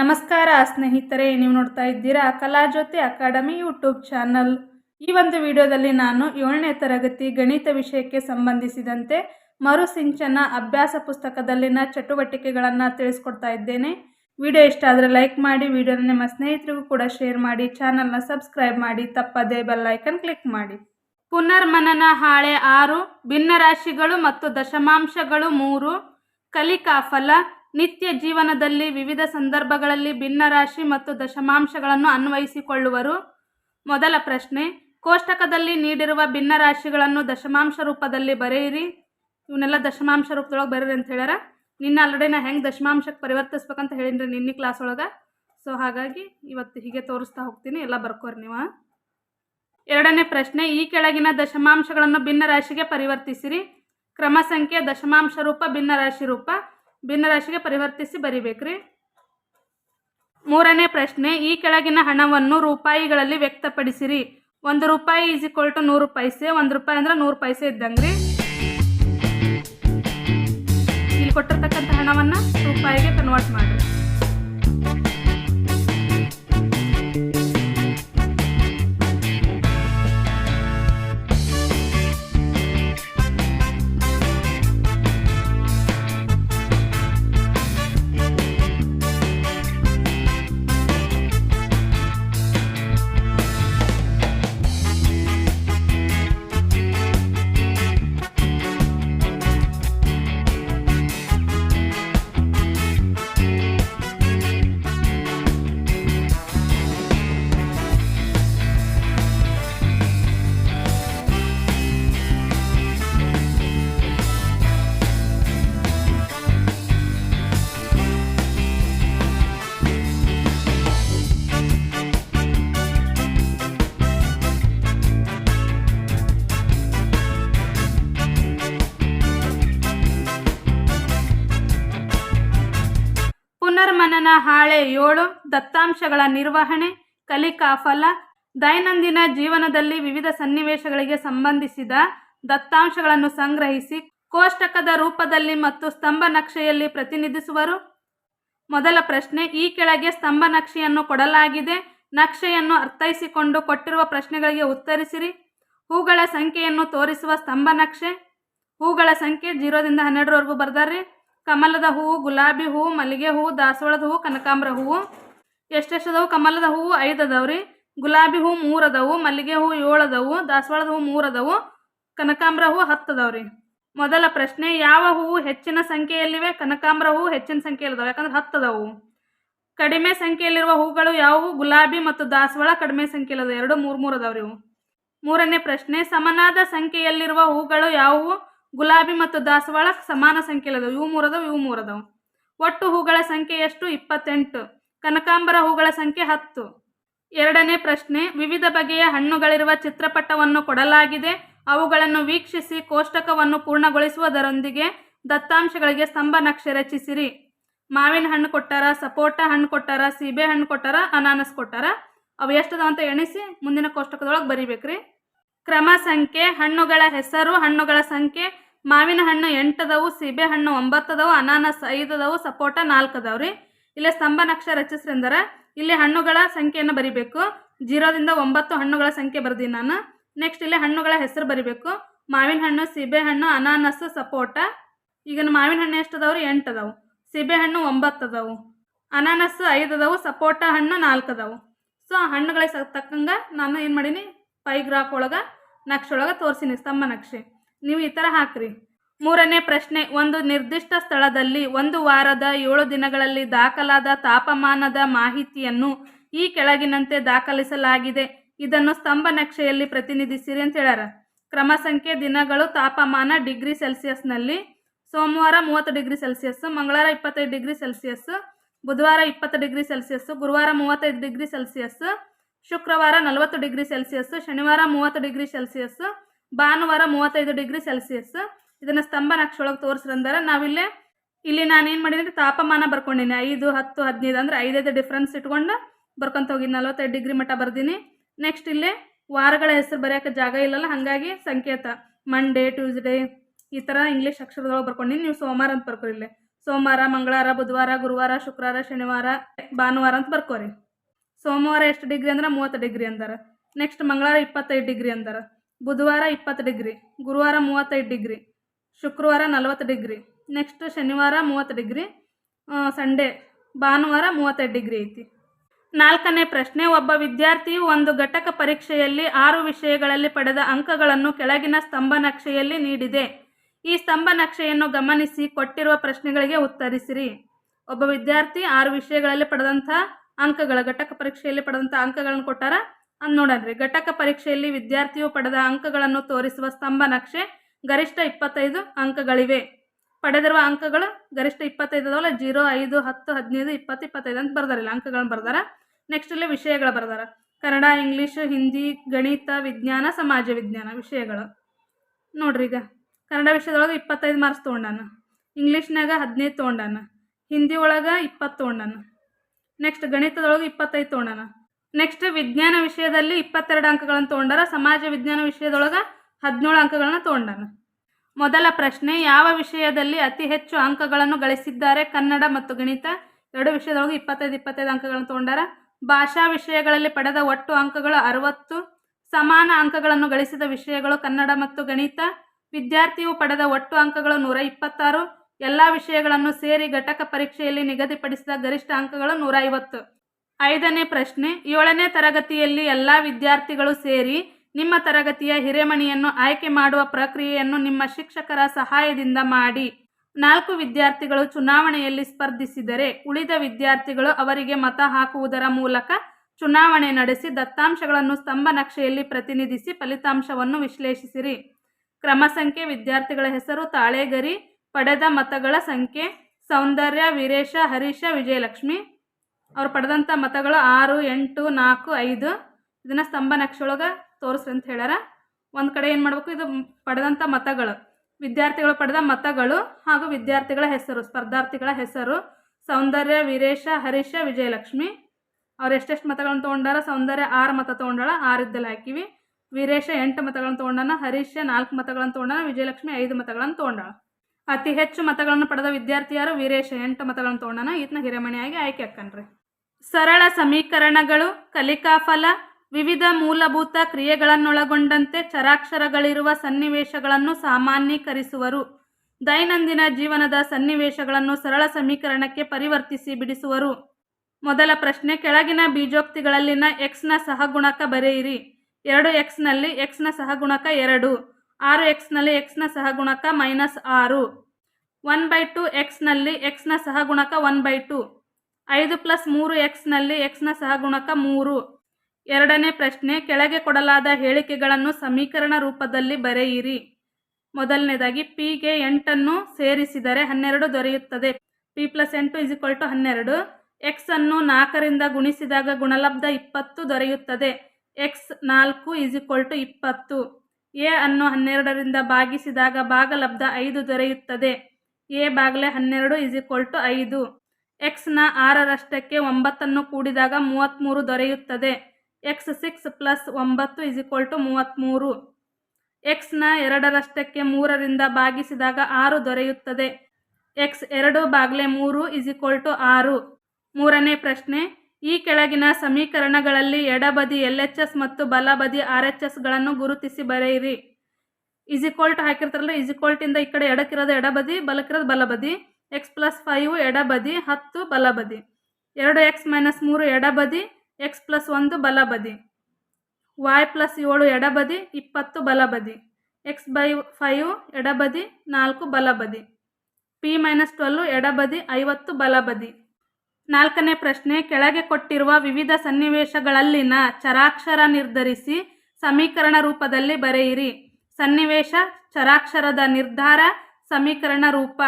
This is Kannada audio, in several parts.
ನಮಸ್ಕಾರ ಸ್ನೇಹಿತರೆ, ನೀವು ನೋಡ್ತಾ ಇದ್ದೀರಾ ಕಲಾಜ್ಯೋತಿ ಅಕಾಡೆಮಿ ಯೂಟ್ಯೂಬ್ ಚಾನಲ್. ಈ ಒಂದು ವಿಡಿಯೋದಲ್ಲಿ ನಾನು ಏಳನೇ ತರಗತಿ ಗಣಿತ ವಿಷಯಕ್ಕೆ ಸಂಬಂಧಿಸಿದಂತೆ ಮರುಸಿಂಚನ ಅಭ್ಯಾಸ ಪುಸ್ತಕದಲ್ಲಿನ ಚಟುವಟಿಕೆಗಳನ್ನು ತಿಳಿಸ್ಕೊಡ್ತಾ ಇದ್ದೇನೆ. ವಿಡಿಯೋ ಇಷ್ಟ ಆದರೆ ಲೈಕ್ ಮಾಡಿ, ವಿಡಿಯೋನ ನಿಮ್ಮ ಸ್ನೇಹಿತರಿಗೂ ಕೂಡ ಶೇರ್ ಮಾಡಿ, ಚಾನಲ್ನ ಸಬ್ಸ್ಕ್ರೈಬ್ ಮಾಡಿ, ತಪ್ಪದೇ ಬೆಲ್ ಐಕನ್ ಕ್ಲಿಕ್ ಮಾಡಿ. ಪುನರ್ಮನನ ಹಾಳೆ ಆರು, ಭಿನ್ನರಾಶಿಗಳು ಮತ್ತು ದಶಮಾಂಶಗಳು ಮೂರು ಕಲಿಕಾ ಫಲ ನಿತ್ಯ ಜೀವನದಲ್ಲಿ ವಿವಿಧ ಸಂದರ್ಭಗಳಲ್ಲಿ ಭಿನ್ನರಾಶಿ ಮತ್ತು ದಶಮಾಂಶಗಳನ್ನು ಅನ್ವಯಿಸಿಕೊಳ್ಳುವರು. ಮೊದಲ ಪ್ರಶ್ನೆ, ಕೋಷ್ಟಕದಲ್ಲಿ ನೀಡಿರುವ ಭಿನ್ನರಾಶಿಗಳನ್ನು ದಶಮಾಂಶ ರೂಪದಲ್ಲಿ ಬರೆಯಿರಿ. ಇವನ್ನೆಲ್ಲ ದಶಮಾಂಶ ರೂಪದೊಳಗೆ ಬರೀರಿ ಅಂತ ಹೇಳ್ಯಾರ. ನಿನ್ನ ಆಲ್ರೆಡಿ ನಾ ಹೆಂಗೆ ದಶಮಾಂಶಕ್ಕೆ ಪರಿವರ್ತಿಸ್ಬೇಕಂತ ಹೇಳಿನ್ರಿ ನಿನ್ನೆ ಕ್ಲಾಸ್ ಒಳಗೆ. ಸೊ ಹಾಗಾಗಿ ಇವತ್ತು ಹೀಗೆ ತೋರಿಸ್ತಾ ಹೋಗ್ತೀನಿ. ಎಲ್ಲ ಬರ್ಕೋರಿ ನೀವು. ಎರಡನೇ ಪ್ರಶ್ನೆ, ಈ ಕೆಳಗಿನ ದಶಮಾಂಶಗಳನ್ನು ಭಿನ್ನ ರಾಶಿಗೆ ಪರಿವರ್ತಿಸಿರಿ. ಕ್ರಮ ಸಂಖ್ಯೆ ದಶಮಾಂಶ ರೂಪ ಭಿನ್ನ ರಾಶಿ ರೂಪ. ಭಿನ್ನರಾಶಿಗೆ ಪರಿವರ್ತಿಸಿ ಬರಿಬೇಕ್ರಿ. ಮೂರನೇ ಪ್ರಶ್ನೆ, ಈ ಕೆಳಗಿನ ಹಣವನ್ನು ರೂಪಾಯಿಗಳಲ್ಲಿ ವ್ಯಕ್ತಪಡಿಸಿರಿ. ಒಂದು ರೂಪಾಯಿ ಈಸ್ ಈಕ್ವಲ್ ಟು ನೂರು ಪೈಸೆ, ಒಂದು ರೂಪಾಯಿ ಅಂದ್ರೆ ನೂರು ಪೈಸೆ ಇದ್ದಂಗ್ರಿ. ಇಲ್ಲಿ ಕೊಟ್ಟಿರ್ತಕ್ಕಂಥ ಹಣವನ್ನು ರೂಪಾಯಿಗೆ ಕನ್ವರ್ಟ್ ಮಾಡಿರಿ. ಪುನರ್ಮನನ ಹಾಳೆ ಏಳು ದತ್ತಾಂಶಗಳ ನಿರ್ವಹಣೆ, ಕಲಿಕಾ ಫಲ, ದೈನಂದಿನ ಜೀವನದಲ್ಲಿ ವಿವಿಧ ಸನ್ನಿವೇಶಗಳಿಗೆ ಸಂಬಂಧಿಸಿದ ದತ್ತಾಂಶಗಳನ್ನು ಸಂಗ್ರಹಿಸಿ ಕೋಷ್ಟಕದ ರೂಪದಲ್ಲಿ ಮತ್ತು ಸ್ತಂಭ ನಕ್ಷೆಯಲ್ಲಿ ಪ್ರತಿನಿಧಿಸುವರು. ಮೊದಲ ಪ್ರಶ್ನೆ, ಈ ಕೆಳಗೆ ಸ್ತಂಭ ನಕ್ಷೆಯನ್ನು ಕೊಡಲಾಗಿದೆ. ನಕ್ಷೆಯನ್ನು ಅರ್ಥೈಸಿಕೊಂಡು ಕೊಟ್ಟಿರುವ ಪ್ರಶ್ನೆಗಳಿಗೆ ಉತ್ತರಿಸಿರಿ. ಹೂಗಳ ಸಂಖ್ಯೆಯನ್ನು ತೋರಿಸುವ ಸ್ತಂಭ ನಕ್ಷೆ. ಹೂಗಳ ಸಂಖ್ಯೆ ಜೀರೋದಿಂದ ಹನ್ನೆರಡರವರೆಗೂ ಬರ್ದಾರ್ರಿ. ಕಮಲದ ಹೂವು ಗುಲಾಬಿ ಹೂವು ಮಲ್ಲಿಗೆ ಹೂವು ದಾಸವಾಳದ ಹೂವು ಕನಕಾಂಬ್ರ ಹೂವು ಎಷ್ಟೆಷ್ಟು ಅದಾವು ಕಮಲದ ಹೂವು ಐದು ಅದಾವ್ರಿ ಗುಲಾಬಿ ಹೂವು ಮೂರು ಅದಾವು, ಮಲ್ಲಿಗೆ ಹೂವು ಏಳು ಅದಾವು, ದಾಸವಾಳದ ಹೂವು ಮೂರು ಅದಾವು, ಕನಕಾಂಬ್ರ ಹೂವು ಹತ್ತು ಅದಾವ್ರಿ ಮೊದಲ ಪ್ರಶ್ನೆ, ಯಾವ ಹೂವು ಹೆಚ್ಚಿನ ಸಂಖ್ಯೆಯಲ್ಲಿವೆ? ಕನಕಾಂಬ್ರ ಹೂವು ಹೆಚ್ಚಿನ ಸಂಖ್ಯೆಯಲ್ಲಿದ್ದಾವೆ ಯಾಕಂದ್ರೆ ಹತ್ತು ಅದಾವು. ಕಡಿಮೆ ಸಂಖ್ಯೆಯಲ್ಲಿರುವ ಹೂಗಳು ಯಾವುವು? ಗುಲಾಬಿ ಮತ್ತು ದಾಸವಾಳ ಕಡಿಮೆ ಸಂಖ್ಯೆಯಲ್ಲಿದೆ. ಎರಡು, ಮೂರು ಮೂರು ಅದಾವ್ರಿ ಇವು. ಮೂರನೇ ಪ್ರಶ್ನೆ, ಸಮನಾದ ಸಂಖ್ಯೆಯಲ್ಲಿರುವ ಹೂಗಳು ಯಾವುವು? ಗುಲಾಬಿ ಮತ್ತು ದಾಸವಾಳ ಸಮಾನ ಸಂಖ್ಯೆಯಲ್ಲಿದಾವೆ ಇವು ಮೂರದವು ಇವು ಮೂರದವು. ಒಟ್ಟು ಹೂಗಳ ಸಂಖ್ಯೆ ಎಷ್ಟು? ಇಪ್ಪತ್ತೆಂಟು. ಕನಕಾಂಬರ ಹೂಗಳ ಸಂಖ್ಯೆ ಹತ್ತು. ಎರಡನೇ ಪ್ರಶ್ನೆ, ವಿವಿಧ ಬಗೆಯ ಹಣ್ಣುಗಳಿರುವ ಚಿತ್ರಪಟವನ್ನು ಕೊಡಲಾಗಿದೆ. ಅವುಗಳನ್ನು ವೀಕ್ಷಿಸಿ ಕೋಷ್ಟಕವನ್ನು ಪೂರ್ಣಗೊಳಿಸುವುದರೊಂದಿಗೆ ದತ್ತಾಂಶಗಳಿಗೆ ಸ್ತಂಭ ನಕ್ಷೆ ರಚಿಸಿರಿ. ಮಾವಿನ ಹಣ್ಣು ಕೊಟ್ಟಾರ, ಸಪೋಟ ಹಣ್ಣು ಕೊಟ್ಟಾರ, ಸೀಬೆ ಹಣ್ಣು ಕೊಟ್ಟಾರ, ಅನಾನಸ್ ಕೊಟ್ಟಾರ? ಅವು ಎಷ್ಟದ ಅಂತ ಎಣಿಸಿ ಮುಂದಿನ ಕೋಷ್ಟಕದೊಳಗೆ ಬರಿಬೇಕ್ರಿ. ಕ್ರಮ ಸಂಖ್ಯೆ, ಹಣ್ಣುಗಳ ಹೆಸರು, ಹಣ್ಣುಗಳ ಸಂಖ್ಯೆ, ಮಾವಿನ ಹಣ್ಣು ಎಂಟದವು, ಸೀಬೆ ಹಣ್ಣು ಒಂಬತ್ತದವು, ಅನಾನಸ್ ಐದದವು, ಸಪೋಟ ನಾಲ್ಕು ರೀ. ಇಲ್ಲಿ ಸ್ತಂಭ ನಕ್ಷೆ ರಚಿಸ್ರಿ ಅಂದ್ರೆ ಇಲ್ಲಿ ಹಣ್ಣುಗಳ ಸಂಖ್ಯೆಯನ್ನು ಬರಿಬೇಕು. ಜೀರೋದಿಂದ ಒಂಬತ್ತು ಹಣ್ಣುಗಳ ಸಂಖ್ಯೆ ಬರ್ದೀನಿ ನಾನು. ನೆಕ್ಸ್ಟ್ ಇಲ್ಲಿ ಹಣ್ಣುಗಳ ಹೆಸರು ಬರಿಬೇಕು. ಮಾವಿನ ಹಣ್ಣು, ಸೀಬೆ ಹಣ್ಣು, ಅನಾನಸ್, ಸಪೋಟ. ಈಗ ಮಾವಿನ ಹಣ್ಣು ಎಷ್ಟು ರೀ? ಎಂಟು ಅದಾವು ಸೀಬೆ ಹಣ್ಣು ಒಂಬತ್ತು ಅದಾವು ಅನಾನಸ್ ಐದು ಅದಾವು ಸಪೋಟ ಹಣ್ಣು ನಾಲ್ಕು ಅದಾವು ಸೊ ಹಣ್ಣುಗಳಿಗೆ ತಕ್ಕಂಗೆ ನಾನು ಏನು ಮಾಡೀನಿ? ಪೈಗ್ರಾಫ್ ಒಳಗೆ ನಕ್ಷೆ ಒಳಗೆ ತೋರಿಸಿನಿ, ಸ್ತಂಭ ನಕ್ಷೆ. ನೀವು ಈ ಥರ ಹಾಕ್ರಿ. ಮೂರನೇ ಪ್ರಶ್ನೆ, ಒಂದು ನಿರ್ದಿಷ್ಟ ಸ್ಥಳದಲ್ಲಿ ಒಂದು ವಾರದ ಏಳು ದಿನಗಳಲ್ಲಿ ದಾಖಲಾದ ತಾಪಮಾನದ ಮಾಹಿತಿಯನ್ನು ಈ ಕೆಳಗಿನಂತೆ ದಾಖಲಿಸಲಾಗಿದೆ. ಇದನ್ನು ಸ್ತಂಭ ನಕ್ಷೆಯಲ್ಲಿ ಪ್ರತಿನಿಧಿಸಿರಿ ಅಂತ ಹೇಳ್ಯಾರ. ಕ್ರಮ ಸಂಖ್ಯೆ, ದಿನಗಳು, ತಾಪಮಾನ ಡಿಗ್ರಿ ಸೆಲ್ಸಿಯಸ್ನಲ್ಲಿ ಸೋಮವಾರ ಮೂವತ್ತು ಡಿಗ್ರಿ ಸೆಲ್ಸಿಯಸ್ ಮಂಗಳವಾರ ಇಪ್ಪತ್ತೈದು ಡಿಗ್ರಿ ಸೆಲ್ಸಿಯಸ್ ಬುಧವಾರ ಇಪ್ಪತ್ತು ಡಿಗ್ರಿ ಸೆಲ್ಸಿಯಸ್ ಗುರುವಾರ ಮೂವತ್ತೈದು ಡಿಗ್ರಿ ಸೆಲ್ಸಿಯಸ್ ಶುಕ್ರವಾರ ನಲವತ್ತು ಡಿಗ್ರಿ ಸೆಲ್ಸಿಯಸ್, ಶನಿವಾರ ಮೂವತ್ತು ಡಿಗ್ರಿ ಸೆಲ್ಸಿಯಸ್, ಭಾನುವಾರ ಮೂವತ್ತೈದು ಡಿಗ್ರಿ ಸೆಲ್ಸಿಯಸ್. ಇದನ್ನು ಸ್ತಂಭ ನಕ್ಷೆ ಒಳಗೆ ತೋರಿಸ್ರಂದ್ರೆ ನಾವಿಲ್ಲೇ, ಇಲ್ಲಿ ನಾನು ಏನು ಮಾಡಿದ್ರೆ ತಾಪಮಾನ ಬರ್ಕೊಂಡಿನಿ. ಐದು, ಹತ್ತು, ಹದಿನೈದು ಅಂದರೆ ಐದೈದು ಡಿಫ್ರೆನ್ಸ್ ಇಟ್ಕೊಂಡು ಬರ್ಕೊಂತ ಹೋಗಿದ್ದು ನಲವತ್ತೈದು ಡಿಗ್ರಿ ಮಟ್ಟ ಬರ್ದೀನಿ. ನೆಕ್ಸ್ಟ್ ಇಲ್ಲಿ ವಾರಗಳ ಹೆಸರು ಬರೆಯೋಕೆ ಜಾಗ ಇಲ್ಲಲ್ಲ, ಹಾಗಾಗಿ ಸಂಕೇತ. ಮಂಡೇ ಟ್ಯೂಸ್ಡೇ ಈ ಥರ ಇಂಗ್ಲೀಷ್ ಅಕ್ಷರದೊಳಗೆ ಬರ್ಕೊಂಡಿನಿ. ನೀವು ಸೋಮವಾರ ಅಂತ ಬರ್ಕೊರಿ ಇಲ್ಲಿ. ಸೋಮವಾರ, ಮಂಗಳವಾರ, ಬುಧವಾರ, ಗುರುವಾರ, ಶುಕ್ರವಾರ, ಶನಿವಾರ, ಭಾನುವಾರ ಅಂತ ಬರ್ಕೋರಿ. ಸೋಮವಾರ ಎಷ್ಟು ಡಿಗ್ರಿ ಅಂದ್ರೆ ಮೂವತ್ತು ಡಿಗ್ರಿ ಅಂದಾರ. ನೆಕ್ಸ್ಟ್ ಮಂಗಳವಾರ ಇಪ್ಪತ್ತೈದು ಡಿಗ್ರಿ ಅಂದಾರ. ಬುಧವಾರ ಇಪ್ಪತ್ತು ಡಿಗ್ರಿ. ಗುರುವಾರ ಮೂವತ್ತೈದು ಡಿಗ್ರಿ. ಶುಕ್ರವಾರ ನಲವತ್ತು ಡಿಗ್ರಿ. ನೆಕ್ಸ್ಟ್ ಶನಿವಾರ ಮೂವತ್ತು ಡಿಗ್ರಿ. ಸಂಡೇ ಭಾನುವಾರ ಮೂವತ್ತೈದು ಡಿಗ್ರಿ ಐತಿ. ನಾಲ್ಕನೇ ಪ್ರಶ್ನೆ, ಒಬ್ಬ ವಿದ್ಯಾರ್ಥಿಯು ಒಂದು ಘಟಕ ಪರೀಕ್ಷೆಯಲ್ಲಿ ಆರು ವಿಷಯಗಳಲ್ಲಿ ಪಡೆದ ಅಂಕಗಳನ್ನು ಕೆಳಗಿನ ಸ್ತಂಭ ನಕ್ಷೆಯಲ್ಲಿ ನೀಡಿದೆ. ಈ ಸ್ತಂಭ ನಕ್ಷೆಯನ್ನು ಗಮನಿಸಿ ಕೊಟ್ಟಿರುವ ಪ್ರಶ್ನೆಗಳಿಗೆ ಉತ್ತರಿಸಿರಿ. ಒಬ್ಬ ವಿದ್ಯಾರ್ಥಿ ಆರು ವಿಷಯಗಳಲ್ಲಿ ಪಡೆದಂಥ ಅಂಕಗಳ ಘಟಕ ಪರೀಕ್ಷೆಯಲ್ಲಿ ಪಡೆದಂಥ ಅಂಕಗಳನ್ನು ಕೊಟ್ಟಾರ? ಅಂದ್ ನೋಡನ್ರಿ. ಘಟಕ ಪರೀಕ್ಷೆಯಲ್ಲಿ ವಿದ್ಯಾರ್ಥಿಯು ಪಡೆದ ಅಂಕಗಳನ್ನು ತೋರಿಸುವ ಸ್ತಂಭ ನಕ್ಷೆ ಗರಿಷ್ಠ ಇಪ್ಪತ್ತೈದು ಅಂಕಗಳಿವೆ. ಪಡೆದಿರುವ ಅಂಕಗಳು ಗರಿಷ್ಠ ಇಪ್ಪತ್ತೈದು ಅದಾವಲ್ಲ ಜೀರೋ, ಐದು, ಹತ್ತು, ಹದಿನೈದು, ಇಪ್ಪತ್ತು, ಇಪ್ಪತ್ತೈದು ಅಂತ ಬರ್ದಾರಿಲ್ಲ ಅಂಕಗಳನ್ನು ಬರ್ದಾರ. ನೆಕ್ಸ್ಟ್ ಅಲ್ಲಿ ವಿಷಯಗಳು ಬರ್ದಾರ. ಕನ್ನಡ, ಇಂಗ್ಲೀಷು, ಹಿಂದಿ, ಗಣಿತ, ವಿಜ್ಞಾನ, ಸಮಾಜ ವಿಜ್ಞಾನ ವಿಷಯಗಳು. ನೋಡ್ರಿ ಈಗ. ಕನ್ನಡ ವಿಷಯದೊಳಗೆ ಇಪ್ಪತ್ತೈದು ಮಾರ್ಕ್ಸ್ ತೊಗೊಂಡಾನ. ಇಂಗ್ಲೀಷ್ನಾಗ ಹದಿನೈದು ತೊಗೊಂಡಾನ. ಹಿಂದಿ ಒಳಗೆ ಇಪ್ಪತ್ತು ತೊಗೊಂಡಾನ. ನೆಕ್ಸ್ಟ್ ಗಣಿತದೊಳಗೆ ಇಪ್ಪತ್ತೈದು ತೊಗೊಂಡಾನ ನೆಕ್ಸ್ಟ್ ವಿಜ್ಞಾನ ವಿಷಯದಲ್ಲಿ ಇಪ್ಪತ್ತೆರಡು ಅಂಕಗಳನ್ನು ತೊಗೊಂಡಾರ ಸಮಾಜ ವಿಜ್ಞಾನ ವಿಷಯದೊಳಗೆ ಹದಿನೇಳು ಅಂಕಗಳನ್ನು ತೊಗೊಂಡಾನ ಮೊದಲ ಪ್ರಶ್ನೆ, ಯಾವ ವಿಷಯದಲ್ಲಿ ಅತಿ ಹೆಚ್ಚು ಅಂಕಗಳನ್ನು ಗಳಿಸಿದ್ದಾರೆ? ಕನ್ನಡ ಮತ್ತು ಗಣಿತ ಎರಡು ವಿಷಯದೊಳಗೆ ಇಪ್ಪತ್ತೈದು ಇಪ್ಪತ್ತೈದು ಅಂಕಗಳನ್ನು ತೊಗೊಂಡಾರ ಭಾಷಾ ವಿಷಯಗಳಲ್ಲಿ ಪಡೆದ ಒಟ್ಟು ಅಂಕಗಳು ಅರವತ್ತು. ಸಮಾನ ಅಂಕಗಳನ್ನು ಗಳಿಸಿದ ವಿಷಯಗಳು ಕನ್ನಡ ಮತ್ತು ಗಣಿತ. ವಿದ್ಯಾರ್ಥಿಯು ಪಡೆದ ಒಟ್ಟು ಅಂಕಗಳು ನೂರ ಇಪ್ಪತ್ತಾರು. ಎಲ್ಲ ವಿಷಯಗಳನ್ನು ಸೇರಿ ಘಟಕ ಪರೀಕ್ಷೆಯಲ್ಲಿ ನಿಗದಿಪಡಿಸಿದ ಗರಿಷ್ಠ ಅಂಕಗಳು ನೂರ ಐವತ್ತು ಐದನೇ ಪ್ರಶ್ನೆ, ಏಳನೇ ತರಗತಿಯಲ್ಲಿ ಎಲ್ಲ ವಿದ್ಯಾರ್ಥಿಗಳು ಸೇರಿ ನಿಮ್ಮ ತರಗತಿಯ ಹಿರೇಮಣಿಯನ್ನು ಆಯ್ಕೆ ಮಾಡುವ ಪ್ರಕ್ರಿಯೆಯನ್ನು ನಿಮ್ಮ ಶಿಕ್ಷಕರ ಸಹಾಯದಿಂದ ಮಾಡಿ. ನಾಲ್ಕು ವಿದ್ಯಾರ್ಥಿಗಳು ಚುನಾವಣೆಯಲ್ಲಿ ಸ್ಪರ್ಧಿಸಿದರೆ ಉಳಿದ ವಿದ್ಯಾರ್ಥಿಗಳು ಅವರಿಗೆ ಮತ ಹಾಕುವುದರ ಮೂಲಕ ಚುನಾವಣೆ ನಡೆಸಿ ದತ್ತಾಂಶಗಳನ್ನು ಸ್ತಂಭ ನಕ್ಷೆಯಲ್ಲಿ ಪ್ರತಿನಿಧಿಸಿ ಫಲಿತಾಂಶವನ್ನು ವಿಶ್ಲೇಷಿಸಿರಿ. ಕ್ರಮ ಸಂಖ್ಯೆ, ವಿದ್ಯಾರ್ಥಿಗಳ ಹೆಸರು, ತಾಳೆಗರಿ ಪಡೆದ ಮತಗಳ ಸಂಖ್ಯೆ, ಸೌಂದರ್ಯ, ವೀರೇಶ, ಹರೀಶ, ವಿಜಯಲಕ್ಷ್ಮಿ. ಅವ್ರು ಪಡೆದಂಥ ಮತಗಳು ಆರು, ಎಂಟು, ನಾಲ್ಕು, ಐದು. ಇದನ್ನು ಸ್ತಂಭ ನಕ್ಷೆ ಒಳಗೆ ತೋರಿಸ್ರಿ ಅಂತ ಹೇಳ್ಯಾರ. ಒಂದು ಕಡೆ ಏನು ಮಾಡಬೇಕು? ಇದು ಪಡೆದಂಥ ಮತಗಳು. ವಿದ್ಯಾರ್ಥಿಗಳು ಪಡೆದ ಮತಗಳು ಹಾಗೂ ವಿದ್ಯಾರ್ಥಿಗಳ ಹೆಸರು, ಸ್ಪರ್ಧಾರ್ಥಿಗಳ ಹೆಸರು. ಸೌಂದರ್ಯ, ವೀರೇಶ, ಹರೀಶ, ವಿಜಯಲಕ್ಷ್ಮಿ. ಅವ್ರು ಎಷ್ಟೆಷ್ಟು ಮತಗಳನ್ನು ತೊಗೊಂಡಾರ? ಸೌಂದರ್ಯ ಆರು ಮತ ತೊಗೊಂಡಾಳ, ಆರು ಇದ್ದಲ್ಲಿ ಹಾಕಿವಿ. ವೀರೇಶ ಎಂಟು ಮತಗಳನ್ನು ತೊಗೊಂಡಾನ, ಹರೀಶ ನಾಲ್ಕು ಮತಗಳನ್ನು ತೊಗೊಂಡಾನ, ವಿಜಯಲಕ್ಷ್ಮಿ ಐದು ಮತಗಳನ್ನು ತೊಗೊಂಡಾಳ. ಅತಿ ಹೆಚ್ಚು ಮತಗಳನ್ನು ಪಡೆದ ವಿದ್ಯಾರ್ಥಿ ಯಾರು ವೀರೇಶ. ಎಂಟು ಮತಗಳನ್ನು ತೊಗೊಂಡನ. ಈತನ ಹಿರೇಮಣಿಯಾಗಿ ಆಯ್ಕೆ ಹಾಕಣ್ರಿ ಸರಳ ಸಮೀಕರಣಗಳು ಕಲಿಕಾ ಫಲ ವಿವಿಧ ಮೂಲಭೂತ ಕ್ರಿಯೆಗಳನ್ನೊಳಗೊಂಡಂತೆ ಚರಾಕ್ಷರಗಳಿರುವ ಸನ್ನಿವೇಶಗಳನ್ನು ಸಾಮಾನ್ಯೀಕರಿಸುವರು. ದೈನಂದಿನ ಜೀವನದ ಸನ್ನಿವೇಶಗಳನ್ನು ಸರಳ ಸಮೀಕರಣಕ್ಕೆ ಪರಿವರ್ತಿಸಿ ಬಿಡಿಸುವರು. ಮೊದಲ ಪ್ರಶ್ನೆ, ಕೆಳಗಿನ ಬೀಜೋಕ್ತಿಗಳಲ್ಲಿನ ಎಕ್ಸ್ನ ಸಹಗುಣಕ ಬರೆಯಿರಿ. ಎರಡು ಎಕ್ಸ್ನಲ್ಲಿ ಎಕ್ಸ್ನ ಸಹಗುಣಕ ಎರಡು. ಆರು ಎಕ್ಸ್ನಲ್ಲಿ ಎಕ್ಸ್ನ ಸಹಗುಣಕ ಮೈನಸ್ ಆರು. ಒನ್ ಬೈ ಟು ಎಕ್ಸ್ನಲ್ಲಿ ಎಕ್ಸ್ನ ಸಹಗುಣಕ ಒನ್ ಬೈ ಟು ಐದು ಪ್ಲಸ್ ಮೂರು ಎಕ್ಸ್ನಲ್ಲಿ ಎಕ್ಸ್ನ ಸಹಗುಣಕ ಮೂರು. ಎರಡನೇ ಪ್ರಶ್ನೆ, ಕೆಳಗೆ ಕೊಡಲಾದ ಹೇಳಿಕೆಗಳನ್ನು ಸಮೀಕರಣ ರೂಪದಲ್ಲಿ ಬರೆಯಿರಿ. ಮೊದಲನೇದಾಗಿ ಪಿಗೆ ಎಂಟನ್ನು ಸೇರಿಸಿದರೆ ಹನ್ನೆರಡು ದೊರೆಯುತ್ತದೆ. ಪಿ ಪ್ಲಸ್ ಎಂಟು ಇಸ್ ಇಕ್ವಲ್ ಟು ಹನ್ನೆರಡು. ಎಕ್ಸ್ ಅನ್ನು ನಾಲ್ಕರಿಂದ ಗುಣಿಸಿದಾಗ ಗುಣಲಬ್ಧ ಇಪ್ಪತ್ತು ದೊರೆಯುತ್ತದೆ. ಎಕ್ಸ್ ನಾಲ್ಕು ಇಸ್ ಇಕ್ವಲ್ ಟು ಇಪ್ಪತ್ತು. ಎ ಅನ್ನು ಹನ್ನೆರಡರಿಂದ ಭಾಗಿಸಿದಾಗ ಭಾಗಲಬ್ಧ ಐದು ದೊರೆಯುತ್ತದೆ. ಎ ಬಾಗಲೆ ಹನ್ನೆರಡು ಇಸ್ ಈಕ್ವಲ್ ಟು ಐದು. ಎಕ್ಸ್ನ ಆರರಷ್ಟಕ್ಕೆ ಒಂಬತ್ತನ್ನು ಕೂಡಿದಾಗ ಮೂವತ್ತ್ಮೂರು ದೊರೆಯುತ್ತದೆ. ಎಕ್ಸ್ ಸಿಕ್ಸ್ ಪ್ಲಸ್ ಒಂಬತ್ತು ಇಸ್ ಈಕ್ವಲ್ ಟು ಮೂವತ್ತ್ಮೂರು ಎಕ್ಸ್ನ ಎರಡರಷ್ಟಕ್ಕೆ ಮೂರರಿಂದ ಭಾಗಿಸಿದಾಗ ಆರು ದೊರೆಯುತ್ತದೆ. ಎಕ್ಸ್ ಎರಡು ಬಾಗ್ಲೆ ಮೂರು ಇಸ್ ಈಕ್ವಲ್ ಟು ಆರು. ಮೂರನೇ ಪ್ರಶ್ನೆ ಈ ಕೆಳಗಿನ ಸಮೀಕರಣಗಳಲ್ಲಿ ಎಡಬದಿ ಎಲ್ ಎಚ್ ಎಸ್ ಮತ್ತು ಬಲಬದಿ ಆರ್ ಎಚ್ ಎಸ್ಗಳನ್ನು ಗುರುತಿಸಿ ಬರೆಯಿರಿ. ಇಸ್ ಇಕ್ವಲ್ ಟು ಹಾಕಿರ್ತಾರಲ್ಲ ಇಕ್ವಲ್ ಈ ಕಡೆ ಎಡಕ್ಕಿರೋದು ಎಡಬದಿ, ಬಲಕ್ಕಿರೋದು ಬಲಬದಿ. ಎಕ್ಸ್ ಪ್ಲಸ್ ಫೈವ್ ಎಡಬದಿ, ಹತ್ತು ಬಲಬದಿ. ಎರಡು ಎಕ್ಸ್ ಮೈನಸ್ ಮೂರು ಎಡಬದಿ ಎಕ್ಸ್ ಪ್ಲಸ್ ಒಂದು ಬಲಬದಿ. ವಾಯ್ ಪ್ಲಸ್ ಏಳು ಎಡಬದಿ, ಇಪ್ಪತ್ತು ಬಲಬದಿ. ಎಕ್ಸ್ ಬೈ ಫೈವ್ ಎಡಬದಿ, ನಾಲ್ಕು ಬಲಬದಿ. ಪಿ ಮೈನಸ್ ಟ್ವೆಲ್ವ್ ಎಡಬದಿ, ಐವತ್ತು ಬಲಬದಿ. ನಾಲ್ಕನೇ ಪ್ರಶ್ನೆ, ಕೆಳಗೆ ಕೊಟ್ಟಿರುವ ವಿವಿಧ ಸನ್ನಿವೇಶಗಳಲ್ಲಿನ ಚರಾಕ್ಷರ ನಿರ್ಧರಿಸಿ ಸಮೀಕರಣ ರೂಪದಲ್ಲಿ ಬರೆಯಿರಿ. ಸನ್ನಿವೇಶ, ಚರಾಕ್ಷರದ ನಿರ್ಧಾರ, ಸಮೀಕರಣ ರೂಪ.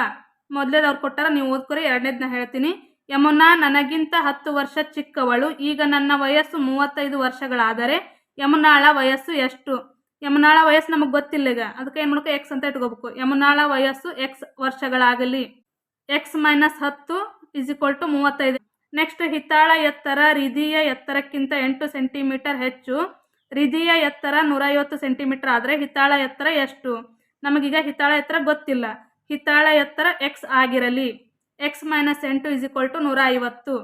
ಮೊದಲೇದವ್ರು ಕೊಟ್ಟಾರ, ನೀವು ಓದ್ಕೊರಿ ಎರಡನೇದನ್ನ ಹೇಳ್ತೀನಿ. ಯಮುನಾ, ನನಗಿಂತ ಹತ್ತು ವರ್ಷ ಚಿಕ್ಕವಳು, ಈಗ ನನ್ನ ವಯಸ್ಸು ಮೂವತ್ತೈದು ವರ್ಷಗಳಾದರೆ ಯಮುನಾಳ ವಯಸ್ಸು ಎಷ್ಟು? ಯಮುನಾಳ ವಯಸ್ಸು ನಮಗೆ ಗೊತ್ತಿಲ್ಲ ಈಗ, ಅದಕ್ಕೆ ಏನು ಮಾಡ್ಕೊ ಎಕ್ಸ್ ಅಂತ ಇಟ್ಕೋಬೇಕು. ಯಮುನಾಳ ವಯಸ್ಸು ಎಕ್ಸ್ ವರ್ಷಗಳಾಗಲಿ. ಎಕ್ಸ್ ಮೈನಸ್ ಹತ್ತು ಇಸ್ ಈಕ್ವಲ್ ಟು ಮೂವತ್ತೈದು. ನೆಕ್ಸ್ಟ್ ಹಿತ್ತಾಳ ಎತ್ತರ ರಿದಿಯ ಎತ್ತರಕ್ಕಿಂತ ಎಂಟು ಸೆಂಟಿಮೀಟರ್ ಹೆಚ್ಚು. ರಿದಿಯ ಎತ್ತರ ನೂರೈವತ್ತು ಸೆಂಟಿಮೀಟರ್ ಆದರೆ ಹಿತ್ತಾಳ ಎತ್ತರ ಎಷ್ಟು? ನಮಗೀಗ ಹಿತ್ತಾಳ ಎತ್ತರ ಗೊತ್ತಿಲ್ಲ. ಹಿತ್ತಾಳ ಎತ್ತರ ಎಕ್ಸ್ ಆಗಿರಲಿ. ಎಕ್ಸ್ ಮೈನಸ್ ಎಂಟು ಇಸ್ ಈಕ್ವಲ್ ಟು ನೂರ ಐವತ್ತು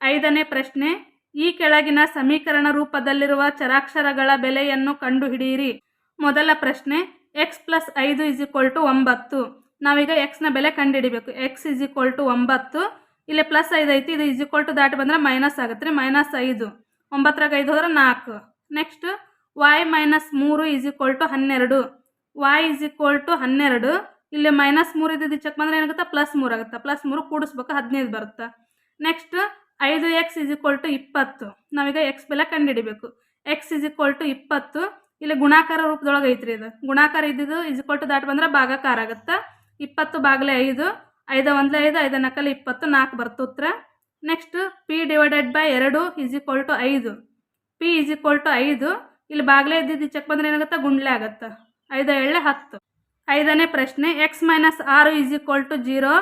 ಐದನೇ ಪ್ರಶ್ನೆ, ಈ ಕೆಳಗಿನ ಸಮೀಕರಣ ರೂಪದಲ್ಲಿರುವ ಚರಾಕ್ಷರಗಳ ಬೆಲೆಯನ್ನು ಕಂಡುಹಿಡಿಯಿರಿ. ಮೊದಲ ಪ್ರಶ್ನೆ ಎಕ್ಸ್ ಪ್ಲಸ್ ಐದು ಇಸ್ ಈಕ್ವಲ್ ಟು ಒಂಬತ್ತು. ನಾವೀಗ ಎಕ್ಸ್ನ ಬೆಲೆ ಕಂಡುಹಿಡಿಬೇಕು. ಎಕ್ಸ್ ಇಸ್ ಈಕ್ವಲ್ ಟು ಒಂಬತ್ತು. ಇಲ್ಲಿ ಪ್ಲಸ್ ಐದು ಐತಿ. ಇದು ಇಸ್ ಈಕ್ವಲ್ ಟು ದಾಟಿ ಬಂದರೆ ಮೈನಸ್ ಆಗುತ್ತೆ ರೀ. ಮೈನಸ್ ಐದು. ಒಂಬತ್ತರಾಗ ಐದು ಹೋದ್ರೆ ನಾಲ್ಕು. ನೆಕ್ಸ್ಟ್ ವಾಯ್ ಮೈನಸ್ ಮೂರು ಇಸ್ ಈಕ್ವಲ್ ಟು ಹನ್ನೆರಡು. ವಾಯ್ ಇಸ್ ಈಕ್ವಲ್ ಟು ಹನ್ನೆರಡು. ಇಲ್ಲಿ ಮೈನಸ್ ಮೂರು ಇದ್ದಿದ್ದು ಚೆಕ್ ಬಂದರೆ ಏನಾಗುತ್ತೆ? ಪ್ಲಸ್ ಮೂರು ಆಗುತ್ತೆ. ಪ್ಲಸ್ ಮೂರು ಕೂಡಿಸ್ಬೇಕು. ಹದಿನೈದು ಬರುತ್ತೆ. ನೆಕ್ಸ್ಟ್ ಐದು ಎಕ್ಸ್ ಇಸ್ ಈಕ್ವಲ್ ಟು ಇಪ್ಪತ್ತು. ನಾವೀಗ ಎಕ್ಸ್ ಬೆಲೆ ಕಂಡುಹಿಡಿಬೇಕು. ಎಕ್ಸ್ ಇಸ್ ಈಕ್ವಲ್ ಟು ಇಪ್ಪತ್ತು. ಇಲ್ಲಿ ಗುಣಾಕಾರ ರೂಪದೊಳಗೆ ಐತ್ರಿ ಇದು. ಗುಣಾಕಾರ ಇದ್ದಿದ್ದು ಇಸ್ ಈಕ್ವಲ್ ಟು ದಾಟ್ ಬಂದ್ರೆ ಭಾಗಾಕಾರ ಆಗುತ್ತೆ. ಇಪ್ಪತ್ತು ಬಾಗಿಲೆ ಐದು ಐದು ಒಂದಲೇ ಐದು ಐದು ನಕಲಿ ಇಪ್ಪತ್ತು, ನಾಲ್ಕು ಬರ್ತು ಉತ್ತರ ನೆಕ್ಸ್ಟ್ ಪಿ ಡಿವೈಡೆಡ್ ಬೈ ಎರಡು ಇಸ್ ಈಕ್ವಲ್ ಟು ಐದು. ಪಿ ಇಸ್ ಈಕ್ವಲ್ ಟು ಐದು, ಇಲ್ಲಿ ಬಾಗಿಲೆ ಇದ್ದಿದ್ದು ಚೆಕ್ ಬಂದರೆ ಏನಾಗುತ್ತೆ? ಗುಂಡ್ಲೆ ಆಗುತ್ತೆ? ಐದು ಏಳೆ ಹತ್ತು. ಐದನೇ ಪ್ರಶ್ನೆ ಎಕ್ಸ್ ಮೈನಸ್ ಆರು ಇಸ್ ಈಕ್ವಲ್ ಟು ಜೀರೋ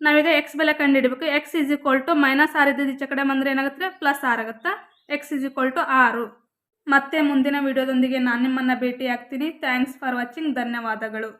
ನಾವೀಗ ಎಕ್ಸ್ ಬೆಲೆ ಕಂಡುಹಿಡಬೇಕು X is equal to minus ಆರು ಇದ್ದಿದ್ದು ಈಚೆ ಕಡೆ ಬಂದರೆ ಏನಾಗುತ್ತೆ? ಪ್ಲಸ್ ಆರು ಆಗುತ್ತೆ? ಎಕ್ಸ್ ಇಸ್ ಈಕ್ವಲ್ ಟು ಆರು. ಮತ್ತೆ ಮುಂದಿನ ವಿಡಿಯೋದೊಂದಿಗೆ ನಾನು ನಿಮ್ಮನ್ನು ಭೇಟಿ ಆಗ್ತೀನಿ ಥ್ಯಾಂಕ್ಸ್ ಫಾರ್ ವಾಚಿಂಗ್ ಧನ್ಯವಾದಗಳು.